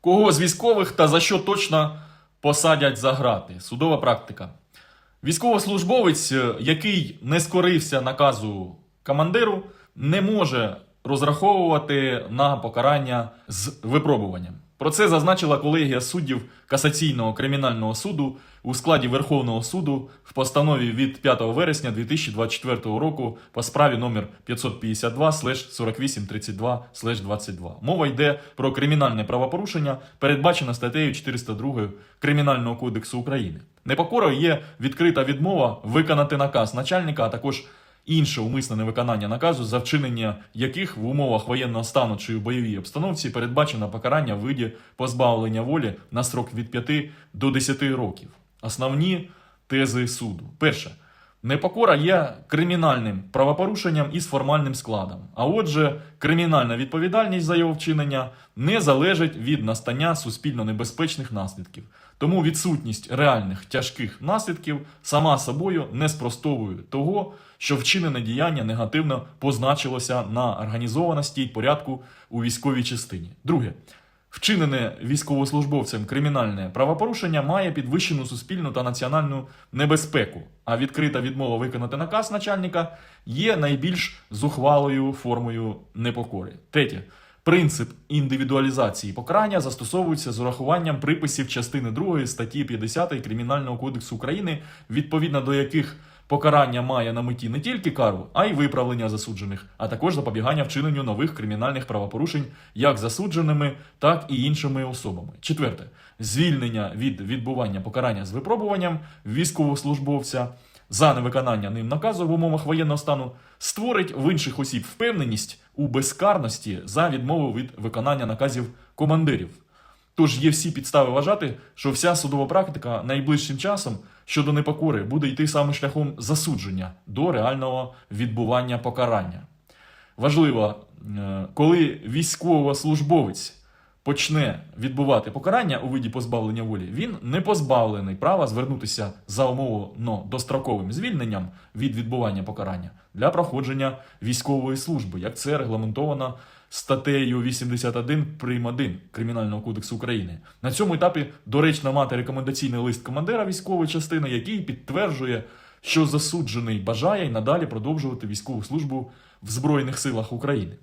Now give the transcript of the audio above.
Кого з військових та за що точно посадять за грати? Судова практика. Військовослужбовець, е, який не скорився наказу командиру, не може розраховувати на покарання з випробуванням. Про це зазначила колегія суддів касаційного кримінального суду у складі Верховного суду в постанові від 5 вересня 2024 року по справі номер 552 4832 22 Мова йде про кримінальне правопорушення, передбачене статтею 402 Кримінального кодексу України. Непокорою є відкрита відмова виконати наказ начальника, а також інше умисне невиконання наказу, за вчинення яких в умовах воєнного стану чи в бойовій обстановці передбачено покарання в виді позбавлення волі на срок від 5 до 10 років. Основні тези суду. Перше. Непокора є кримінальним правопорушенням із формальним складом. А отже, кримінальна відповідальність за його вчинення не залежить від настання суспільно небезпечних наслідків. Тому відсутність реальних тяжких наслідків сама собою не спростовує того, що вчинене діяння негативно позначилося на організованості й порядку у військовій частині. Друге. Вчинене військовослужбовцем кримінальне правопорушення має підвищену суспільну та національну небезпеку, а відкрита відмова виконати наказ начальника є найбільш зухвалою формою непокори. Третє. Принцип індивідуалізації покарання застосовується з урахуванням приписів частини 2 статті 50 Кримінального кодексу України, відповідно до яких покарання має на меті не тільки кару, а й виправлення засуджених, а також запобігання вчиненню нових кримінальних правопорушень як засудженими, так і іншими особами. Четверте звільнення від відбування покарання з випробуванням військовослужбовця за невиконання ним наказу в умовах воєнного стану створить в інших осіб впевненість у безкарності за відмову від виконання наказів командирів. Тож є всі підстави вважати, що вся судова практика найближчим часом щодо непокори буде йти саме шляхом засудження до реального відбування покарання. Важливо, е, коли військовослужбовець почне відбувати покарання у виді позбавлення волі, він не позбавлений права звернутися за умовно достроковим звільненням від відбування покарання для проходження військової служби, як це регламентовано статтею 81 прим. 1 Кримінального кодексу України. На цьому етапі доречно мати рекомендаційний лист командира військової частини, який підтверджує, що засуджений бажає й надалі продовжувати військову службу в Збройних силах України.